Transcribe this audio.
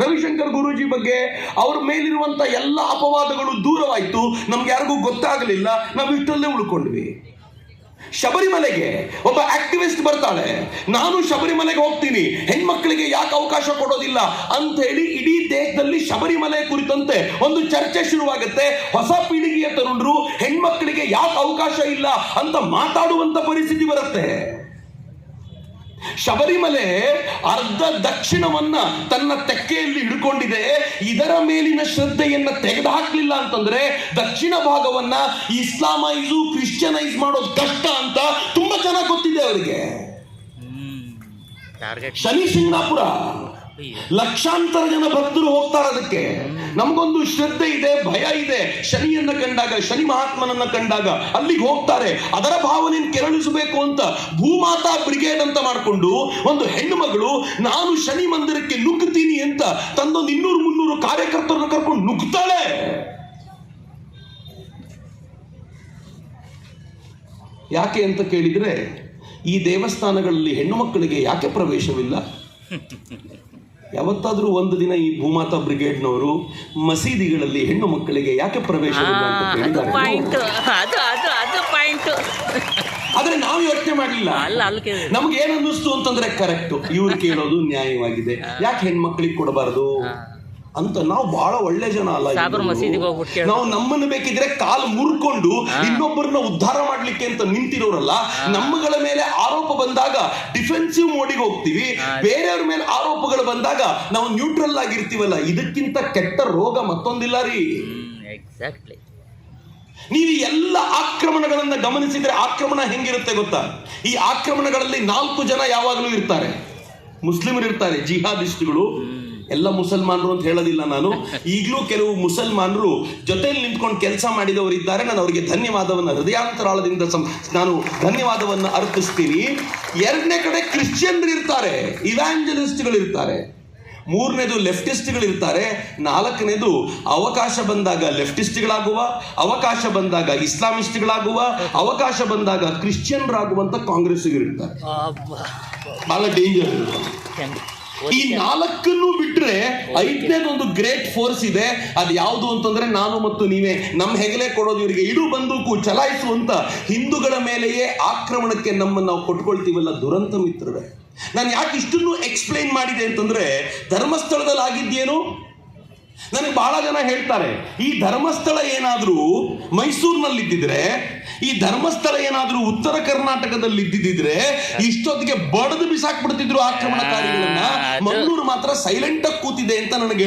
ರವಿಶಂಕರ್ ಗುರೂಜಿ ಬಗ್ಗೆ ಅವ್ರ ಮೇಲಿರುವಂತ ಎಲ್ಲ ಅಪವಾದಗಳು ದೂರವಾಯ್ತು. ನಮ್ಗೆ ಯಾರಿಗೂ ಗೊತ್ತಾಗಲಿಲ್ಲ. ನಾವು ಇಷ್ಟಲ್ಲೇ ಉಳ್ಕೊಂಡ್ವಿ. ಶಬರಿಮಲೆಗೆ ಒಬ್ಬ ಆಕ್ಟಿವಿಸ್ಟ್ ಬರ್ತಾಳೆ. ನಾನು ಶಬರಿಮಲೆಗೆ ಹೋಗ್ತೀನಿ. ಹೆಣ್ಮಕ್ಳಿಗೆ ಯಾಕೆ ಅವಕಾಶ ಕೊಡೋದಿಲ್ಲ? ಅಂತ ಹೇಳಿ ಇಡೀ ದೇಶದಲ್ಲಿ ಶಬರಿಮಲೆ ಕುರಿತಂತೆ ಒಂದು ಚರ್ಚೆ ಶುರುವಾಗುತ್ತೆ. ಹೊಸ ಪೀಳಿಗೆಯ ತರುಣರು ಹೆಣ್ಮಕ್ಳಿಗೆ ಯಾಕೆ ಅವಕಾಶ ಇಲ್ಲ ಅಂತ ಮಾತಾಡುವಂತ ಪರಿಸ್ಥಿತಿ ಬರುತ್ತೆ. ಶಬರಿಮಲೆ ಅರ್ಧ ದಕ್ಷಿಣವನ್ನ ತನ್ನ ತೆಕ್ಕೆಯಲ್ಲಿ ಹಿಡ್ಕೊಂಡಿದೆ. ಇದರ ಮೇಲಿನ ಶ್ರದ್ಧೆಯನ್ನ ತೆಗೆದುಹಾಕ್ಲಿಲ್ಲ ಅಂತಂದ್ರೆ ದಕ್ಷಿಣ ಭಾಗವನ್ನ ಇಸ್ಲಾಮೈಸು ಕ್ರಿಶ್ಚಿಯನೈಸ್ ಮಾಡೋದು ಕಷ್ಟ ಅಂತ ತುಂಬಾ ಚೆನ್ನಾಗಿ ಗೊತ್ತಿದೆ ಅವರಿಗೆ. ಶನಿ ಶಿಂಗಣಾಪುರ ಲಕ್ಷಾಂತರ ಜನ ಭಕ್ತರು ಹೋಗ್ತಾರೆ ಅದಕ್ಕೆ. ನಮಗೊಂದು ಶ್ರದ್ಧೆ ಇದೆ ಭಯ ಇದೆ. ಶನಿಯನ್ನ ಕಂಡಾಗ ಶನಿ ಮಹಾತ್ಮನನ್ನ ಕಂಡಾಗ ಅಲ್ಲಿಗೆ ಹೋಗ್ತಾರೆ. ಅದರ ಭಾವನೆ ಕೆರಳಿಸಬೇಕು ಅಂತ ಭೂಮಾತಾ ಬ್ರಿಗೇಡ್ ಅಂತ ಮಾಡಿಕೊಂಡು ಒಂದು ಹೆಣ್ಣು ಮಗಳು ನಾನು ಶನಿ ಮಂದಿರಕ್ಕೆ ನುಗ್ಗುತ್ತೀನಿ ಅಂತ ತಂದೊಂದು ಇನ್ನೂರು ಮುನ್ನೂರು ಕಾರ್ಯಕರ್ತರನ್ನ ಕರ್ಕೊಂಡು ನುಗ್ತಾಳೆ ಯಾಕೆ ಅಂತ ಕೇಳಿದ್ರೆ ಈ ದೇವಸ್ಥಾನಗಳಲ್ಲಿ ಹೆಣ್ಣು ಮಕ್ಕಳಿಗೆ ಯಾಕೆ ಪ್ರವೇಶವಿಲ್ಲ? ಯಾವತ್ತಾದ್ರೂ ಒಂದು ದಿನ ಈ ಭೂಮಾತಾ ಬ್ರಿಗೇಡ್ನವರು ಮಸೀದಿಗಳಲ್ಲಿ ಹೆಣ್ಣು ಮಕ್ಕಳಿಗೆ ಯಾಕೆ ಪ್ರವೇಶ ಆದ್ರೆ ನಾವು ಯೋಚನೆ ಮಾಡಲಿಲ್ಲ. ನಮ್ಗೆ ಏನನ್ನಿಸ್ತು ಅನ್ನಿಸ್ತು ಅಂತಂದ್ರೆ ಕರೆಕ್ಟ್. ಇವ್ರು ಕೇಳೋದು ನ್ಯಾಯವಾಗಿದೆ. ಯಾಕೆ ಹೆಣ್ಮಕ್ಳಿಗೆ ಕೊಡಬಾರದು? ಅಂತ ನಾವು ಬಹಳ ಒಳ್ಳೆ ಜನ ಅಲ್ಲ. ನಾವು ನಮ್ಮನ್ನು ಬೇಕಿದ್ರೆ ಕಾಲು ಮುರ್ಕೊಂಡು ಇನ್ನೊಬ್ಬರನ್ನ ಉದ್ಧಾರ ಮಾಡ್ಲಿಕ್ಕೆ ಅಂತ ನಿಂತಿರೋರಲ್ಲ ನಮ್ಮಗಳ ಮೇಲೆ ಆರೋಪ ಬಂದಾಗ ಡಿಫೆನ್ಸಿವ್ ಮೋಡಿಗೆ ಹೋಗ್ತೀವಿ. ಬೇರೆಯವ್ರ ಮೇಲೆ ಆರೋಪಗಳು ಬಂದಾಗ ನಾವು ನ್ಯೂಟ್ರಲ್ ಆಗಿರ್ತೀವಲ್ಲ ಇದಕ್ಕಿಂತ ಕೆಟ್ಟ ರೋಗ ಮತ್ತೊಂದಿಲ್ಲ ರೀ. ಎಕ್ಸಾಕ್ಟ್ಲಿ ನೀವು ಈ ಎಲ್ಲ ಆಕ್ರಮಣಗಳನ್ನ ಗಮನಿಸಿದ್ರೆ ಆಕ್ರಮಣ ಹೆಂಗಿರುತ್ತೆ ಗೊತ್ತಾ? ಈ ಆಕ್ರಮಣಗಳಲ್ಲಿ ನಾಲ್ಕು ಜನ ಯಾವಾಗಲೂ ಇರ್ತಾರೆ. ಮುಸ್ಲಿಮರು ಇರ್ತಾರೆ ಜಿಹಾದಿಸ್ಟ್ಗಳು. ಎಲ್ಲ ಮುಸಲ್ಮಾನರು ಅಂತ ಹೇಳೋದಿಲ್ಲ ನಾನು. ಈಗಲೂ ಕೆಲವು ಮುಸಲ್ಮಾನರು ಜೊತೆಯಲ್ಲಿ ನಿಂತ್ಕೊಂಡು ಕೆಲಸ ಮಾಡಿದವರು ಇದ್ದಾರೆ ನಾನು ಅವರಿಗೆ ಧನ್ಯವಾದವನ್ನು ಹೃದಯಾಂತರಾಳದಿಂದ ನಾನು ಧನ್ಯವಾದವನ್ನು ಅರ್ಪಿಸ್ತೀನಿ. ಎರಡನೇ ಕಡೆ ಕ್ರಿಶ್ಚಿಯನ್ರು ಇರ್ತಾರೆ ಇವ್ಯಾಂಜಲಿಸ್ಟ್ಗಳು ಇರ್ತಾರೆ. ಮೂರನೇದು ಲೆಫ್ಟಿಸ್ಟ್ಗಳು ಇರ್ತಾರೆ. ನಾಲ್ಕನೇದು ಅವಕಾಶ ಬಂದಾಗ ಲೆಫ್ಟಿಸ್ಟ್ಗಳಾಗುವ ಅವಕಾಶ ಬಂದಾಗ ಇಸ್ಲಾಮಿಸ್ಟ್ಗಳಾಗುವ ಅವಕಾಶ ಬಂದಾಗ ಕ್ರಿಶ್ಚಿಯನ್ರಾಗುವಂಥ ಕಾಂಗ್ರೆಸ್ಗಳಿರ್ತಾರೆ ಭಾಳ ಬಹಳ ಡೇಂಜರ್ ಈ ನಾಲ್ಕನ್ನು ಬಿಟ್ರೆ ಐದನೇದೊಂದು ಗ್ರೇಟ್ ಫೋರ್ಸ್ ಇದೆ. ಅದು ಯಾವುದು ಅಂತಂದ್ರೆ ನಾನು ಮತ್ತು ನೀವೇ. ನಮ್ಮ ಹೆಗಲೇ ಕೊಡೋದು ಇವರಿಗೆ ಇಡು ಬಂದೂಕು ಚಲಾಯಿಸುವಂತ ಹಿಂದೂಗಳ ಮೇಲೆಯೇ ಆಕ್ರಮಣಕ್ಕೆ ನಮ್ಮನ್ನು ನಾವು ಕೊಟ್ಕೊಳ್ತೀವಲ್ಲ ದುರಂತ ಮಿತ್ರರೇ. ನಾನು ಯಾಕೆ ಇಷ್ಟನ್ನು ಎಕ್ಸ್ಪ್ಲೈನ್ ಮಾಡಿದೆ ಅಂತಂದ್ರೆ ಧರ್ಮಸ್ಥಳದಲ್ಲಿ ಆಗಿದ್ದೇನು? ನನಗೆ ಬಹಳ ಜನ ಹೇಳ್ತಾರೆ ಈ ಧರ್ಮಸ್ಥಳ ಏನಾದರೂ ಮೈಸೂರಿನಲ್ಲಿ ಇದ್ದಿದ್ರೆ ಈ ಧರ್ಮಸ್ಥಳ ಏನಾದರೂ ಉತ್ತರ ಕರ್ನಾಟಕದಲ್ಲಿ ಇದ್ದಿದ್ರೆ ಇಷ್ಟೊತ್ತಿಗೆ ಬಡದು ಬಿಸಾಕ್ಬಿಡ್ತಿದ್ರು ಆಕ್ರಮಣಕಾರಿಗಳನ್ನ. ಮಂಗಳೂರು ಮಾತ್ರ ಸೈಲೆಂಟ್ ಆಗಿ ಕೂತಿದೆ ಅಂತ ನನಗೆ